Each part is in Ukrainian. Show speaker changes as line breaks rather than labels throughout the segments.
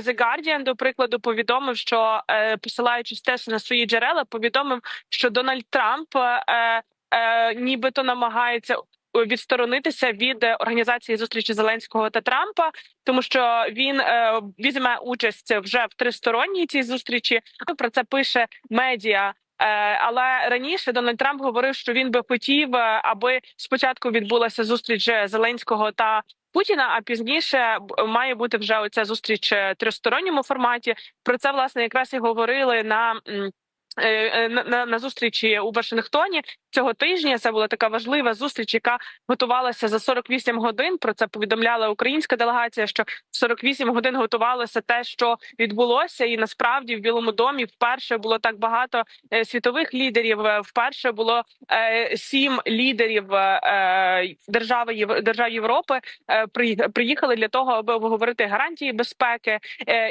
The Guardian, до прикладу, повідомив, що е, посилаючись теж на свої джерела, повідомив, що Дональд Трамп е, е, нібито намагається відсторонитися від організації зустрічі Зеленського та Трампа, тому що він е, візьме участь вже в тристоронній цій зустрічі. Про це пише медіа. Е, Але раніше Дональд Трамп говорив, що він би хотів, е, аби спочатку відбулася зустріч Зеленського та Путіна, а пізніше має бути вже оця зустріч в тристоронньому форматі. Про це власне якраз і говорили на. Е, е, На, на, зустрічі у Вашингтоні цього тижня це була така важлива зустріч, яка готувалася за 48 годин. Про це повідомляла українська делегація. Що 48 годин готувалося те, що відбулося, і насправді в Білому домі вперше було так багато е, світових лідерів. Вперше було сім лідерів держави держав Європи при- приїхали для того, аби обговорити гарантії безпеки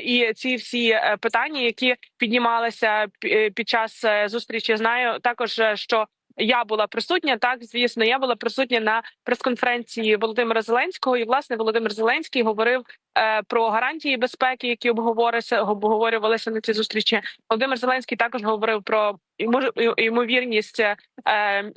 і ці всі питання, які піднімалися під час е, зустрічі. Знаю також, е, що я була присутня. Так, звісно, я була присутня на прес-конференції Володимира Зеленського. І власне Володимир Зеленський говорив е, про гарантії безпеки, які обговорювалися на цій зустрічі. Володимир Зеленський також говорив про ймовірність е,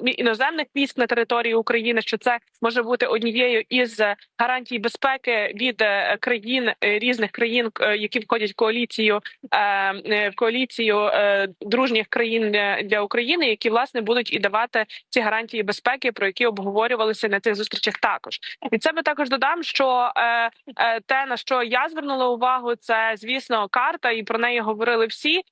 іноземних військ на території України, що це може бути однією із гарантій безпеки від е, країн е, різних країн, які входять в коаліцію в коаліцію дружніх країн для- України, які власне будуть і давати ці гарантії безпеки, про які обговорювалися на цих зустрічах. Також від себе також додам, що те на що я звернула увагу, це звісно карта, і про неї говорили всі.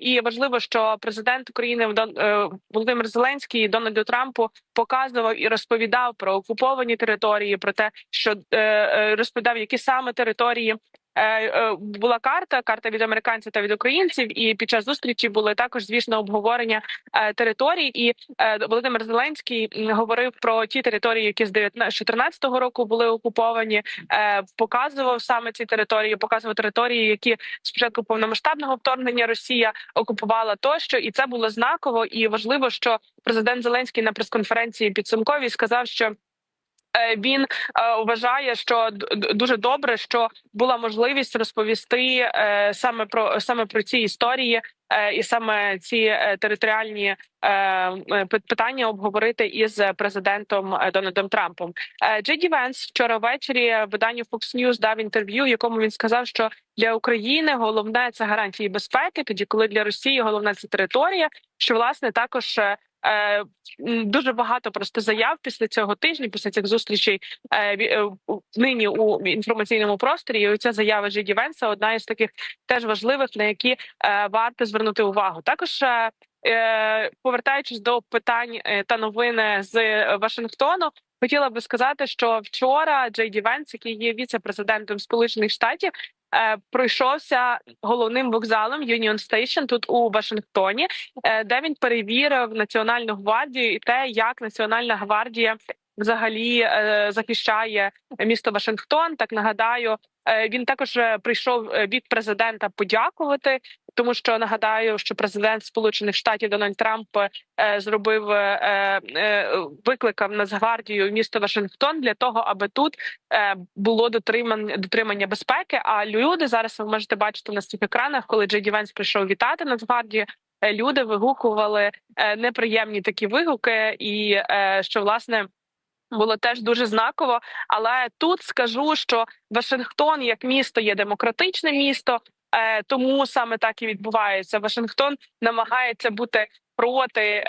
І важливо, що президент України Дон- е, Володимир Зеленський Дональду Трампу показував і розповідав про окуповані території, про те, що е, е, розповідав, які саме території. Е, е, Була карта, карта від американців та від українців, і під час зустрічі були також, звісно, обговорення е, територій. І Володимир Зеленський говорив про ті території, які з 2014 року були окуповані. Показував саме ці території, показував території, які спочатку повномасштабного вторгнення Росія окупувала тощо, і це було знаково і важливо, що президент Зеленський на прес-конференції підсумковій сказав, що. Е, Він е, вважає, що дуже добре, що була можливість розповісти е, саме про саме про ці історії, і саме ці територіальні питання обговорити із президентом Дональдом Трампом. Джей Венс вчора ввечері виданню Fox News дав інтерв'ю, якому він сказав, що для України головне це гарантії безпеки, тоді коли для Росії головне це територія. Що власне також дуже багато просто заяв після цього тижня, після цих зустрічей е, е, нині у інформаційному просторі. І оця заява Джеді Венса одна із таких теж важливих, на які е, варто звернути увагу. Також е, е, повертаючись до питань е, та новини з е, Вашингтону. Хотіла би сказати, що вчора Джей Ді Венс, який є віце-президентом Сполучених Штатів, е, пройшовся головним вокзалом Union Station тут у Вашингтоні, е, де він перевірив національну гвардію і те, як Національна гвардія взагалі е, захищає місто Вашингтон. Так нагадаю, е, він також е, прийшов е, від президента подякувати, тому що нагадаю, що президент Сполучених Штатів Дональд Трамп е, зробив е, е, викликав Нацгвардію місто Вашингтон для того, аби тут е, було дотримання дотримання безпеки. А люди зараз ви можете бачити на своїх екранах, коли Джей Ді Венс прийшов вітати Нацгвардію. е, Люди вигукували е, неприємні такі вигуки, і е, що власне було теж дуже знаково. Але тут скажу, що Вашингтон як місто є демократичне місто, е, тому саме так і відбувається. Вашингтон намагається бути проти е,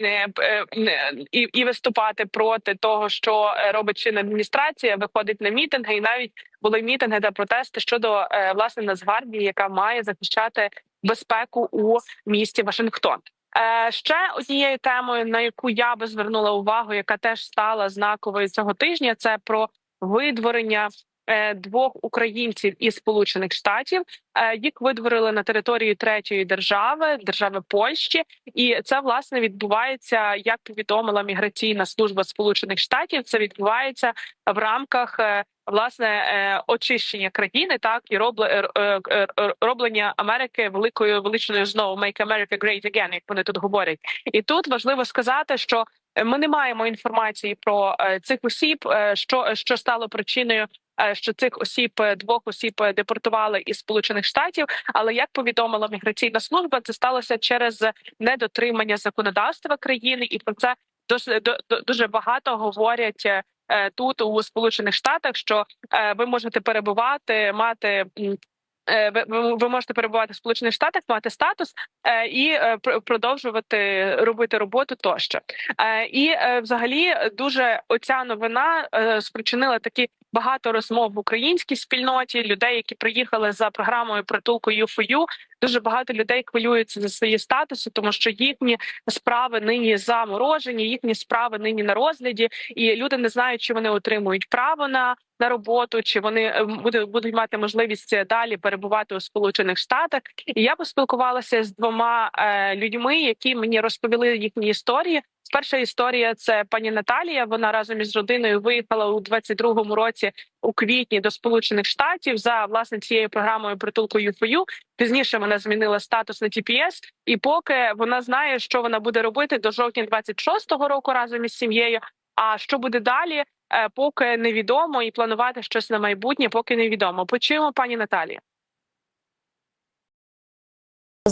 е, е, е, і, і виступати проти того, що робить чинна адміністрація, виходить на мітинги, і навіть були мітинги та протести щодо е, власне Нацгвардії, яка має захищати безпеку у місті Вашингтон. Е, ще однією темою, на яку я би звернула увагу, яка теж стала знаковою цього тижня, це про видворення двох українців із Сполучених Штатів. Е, їх видворили на території третьої держави, держави Польщі, і це власне відбувається, як повідомила міграційна служба Сполучених Штатів. Це відбувається в рамках е, власне е, очищення країни, так і робле, е, е, е, роблення Америки великою величною знову «Make America Great Again», як вони тут говорять. І тут важливо сказати, що е, ми не маємо інформації про е, цих осіб, е, що, що стало причиною е, що цих осіб е, двох осіб е, депортували із Сполучених Штатів. Але як повідомила міграційна служба, це сталося через недотримання законодавства країни, і про це дуже дуже багато говорять. е, е, Тут у Сполучених Штатах, що е, ви можете перебувати, мати е, ви, ви- можете перебувати в Сполучених Штатах, мати статус е, і е, продовжувати робити роботу тощо. Е, І е, взагалі дуже оця новина е, спричинила такі багато розмов в українській спільноті людей, які приїхали за програмою притулку U4U. Дуже багато людей хвилюються за свої статуси, тому що їхні справи нині заморожені, їхні справи нині на розгляді, і люди не знають, чи вони отримують право на. На роботу чи вони е, будуть будуть мати можливість е, далі перебувати у Сполучених Штатах? І я поспілкувалася з двома е, людьми, які мені розповіли їхні історії. Перша історія це пані Наталія. Вона разом із родиною виїхала у 22-му році у квітні до Сполучених Штатів за власне цією програмою притулку U4U. Пізніше вона змінила статус на TPS, і поки вона знає, що вона буде робити до жовтня 26-го року разом із сім'єю. А що буде далі, е, поки невідомо, і планувати щось на майбутнє, поки невідомо. Почуємо пані Наталія.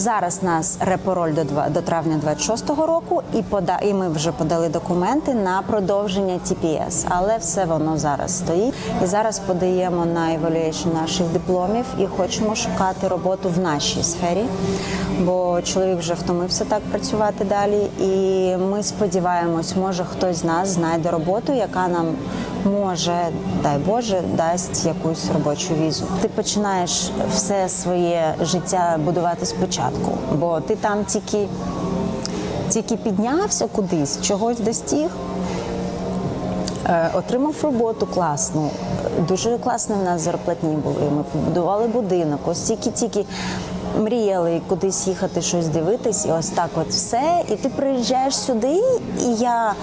Зараз нас репороль до два- до травня 26-го року, і пода і ми вже подали документи на продовження TPS, але все воно зараз стоїть. І зараз подаємо на евалюейшн наших дипломів і хочемо шукати роботу в нашій сфері, бо чоловік вже втомився так працювати далі. І ми сподіваємось, може хтось з нас знайде роботу, яка нам може, дай Боже, дасть якусь робочу візу. Ти починаєш все своє життя будувати спочатку, бо ти там тільки, тільки піднявся кудись, чогось достиг. Е, Отримав роботу класну, дуже класні в нас зарплатні були. Ми побудували будинок, ось тільки-тільки мріяли кудись їхати, щось дивитись, і ось так от все. І ти приїжджаєш сюди, і я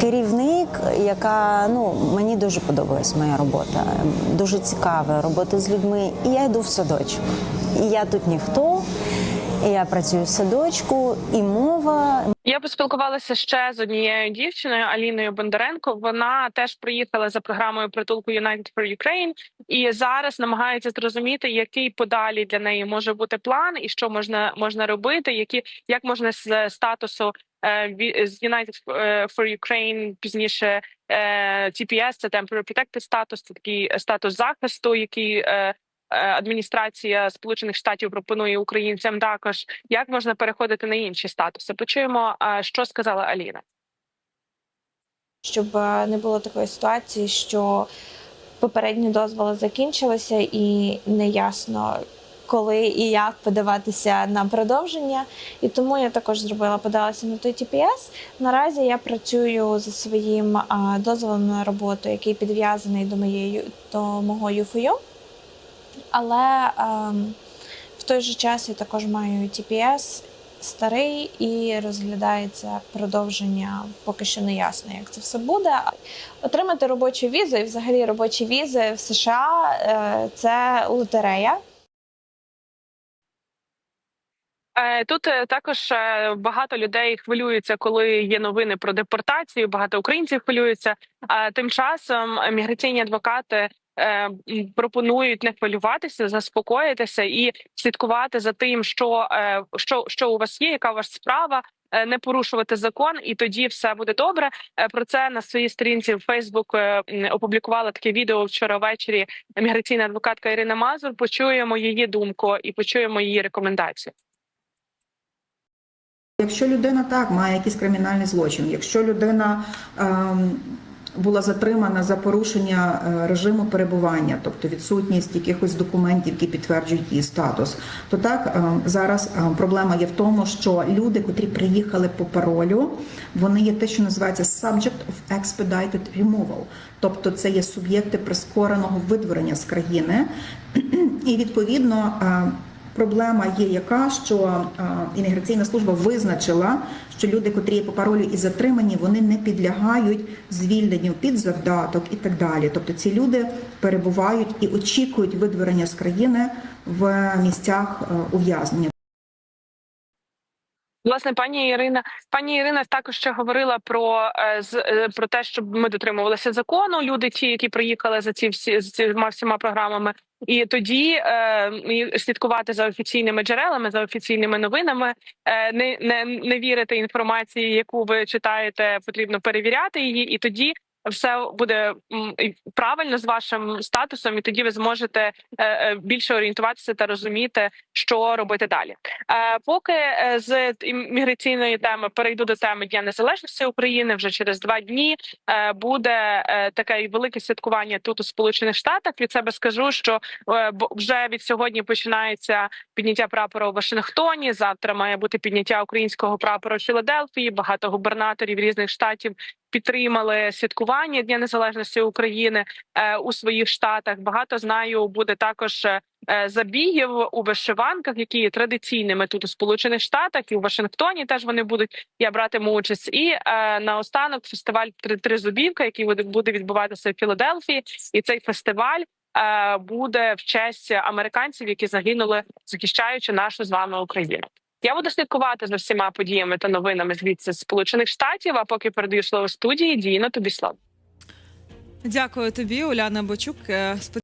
керівник, яка ну мені дуже подобалась моя робота. Дуже цікава робота з людьми. І я йду в садочок. І я тут ніхто, я працюю в садочку, і мова
Я поспілкувалася ще з однією дівчиною Аліною Бондаренко. Вона теж приїхала за програмою притулку United for Ukraine і зараз намагається зрозуміти, який подалі для неї може бути план, і що можна можна робити, які як можна з статусу е, з United for Ukraine пізніше е, TPS, це Temporary Protected Status, це такий статус захисту, який е, е, адміністрація Сполучених Штатів пропонує українцям також. Як можна переходити на інші статуси? Почуємо, е, що сказала Аліна.
щоб е, не було такої ситуації, що попередні дозволи закінчилися і неясно. Коли і як подаватися на продовження, і тому я також зробила подалася на той TPS. Наразі я працюю за своїм дозволом на роботу, який підв'язаний до моєї до мого UFU. Але ем, в той же час я також маю TPS старий і розглядається продовження. Поки що не ясно, як це все буде. Отримати робочу візу і взагалі робочі візи в США е, це лотерея.
Е, Тут е, також багато людей хвилюються, коли є новини про депортацію. Багато українців хвилюються. А тим часом міграційні адвокати пропонують не хвилюватися, заспокоїтися і слідкувати за тим, що, е, що, що у вас є, яка у вас справа. е, Не порушувати закон, і тоді все буде добре. Е, Про це на своїй сторінці в Фейсбук е, опублікувала таке відео вчора ввечері. Міграційна адвокатка Ірина Мазур. Почуємо її думку і почуємо її рекомендації.
Якщо людина так має якийсь кримінальний злочин, якщо людина ем, була затримана за порушення е, режиму перебування, тобто відсутність якихось документів, які підтверджують її статус, то так ем, зараз ем, проблема є в тому, що люди, котрі приїхали по паролю, вони є те, що називається subject of expedited removal, тобто це є суб'єкти прискореного видворення з країни, і відповідно. Проблема є яка, що імміграційна служба визначила, що люди, котрі по паролю і затримані, вони не підлягають звільненню під завдаток і так далі. Тобто ці люди перебувають і очікують видворення з країни в місцях е, ув'язнення.
Власне, пані Ірина, пані Ірина також ще говорила про е, е, про те, щоб ми дотримувалися закону. Люди, ті, які приїхали за ці всі з цими всіма програмами, і тоді е, слідкувати за офіційними джерелами, за офіційними новинами, е, не, не, не вірити інформації, яку ви читаєте, потрібно перевіряти її, і тоді. Все буде правильно з вашим статусом, і тоді ви зможете е, е, більше орієнтуватися та розуміти, що робити далі. Е, Поки з міграційної теми перейду до теми Дня Незалежності України, вже через два дні буде таке велике святкування тут у Сполучених Штатах. Від себе скажу, що вже від сьогодні починається підняття прапора у Вашингтоні. Завтра має бути підняття українського прапора у Філадельфії. Багато губернаторів різних штатів. Підтримали святкування Дня Незалежності України е, у своїх штатах. Багато знаю, буде також е, е, забігів у вишиванках, які є традиційними тут у Сполучених Штатах і у Вашингтоні. Теж вони будуть я братиму участь. І наостанок фестиваль «Три- Тризубівка, який буде, відбуватися в Філадельфії, і цей фестиваль. Буде в честь американців, які загинули, захищаючи нашу з вами Україну. Я буду слідкувати за всіма подіями та новинами звідси сполучених штатів. А поки передаю слово студії, Діно, тобі слово.
Дякую тобі, Уляна Бочук. е,